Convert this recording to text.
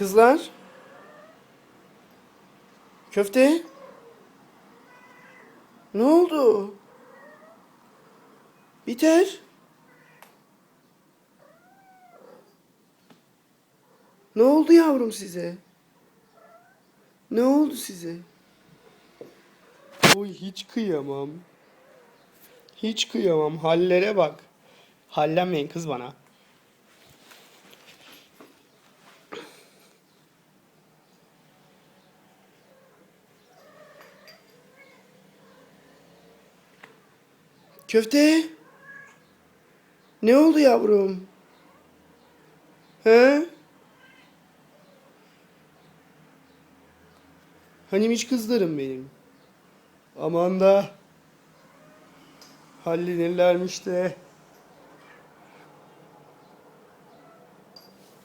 Kızlar. Köfte. Ne oldu? Biter. Ne oldu yavrum size? Ne oldu size? Oy hiç kıyamam. Hiç kıyamam. Hallere bak. Hallenmeyin kız bana. Köfte. Ne oldu yavrum? He? Hani hiç kızlarım benim. Aman da hallenirlermiş de.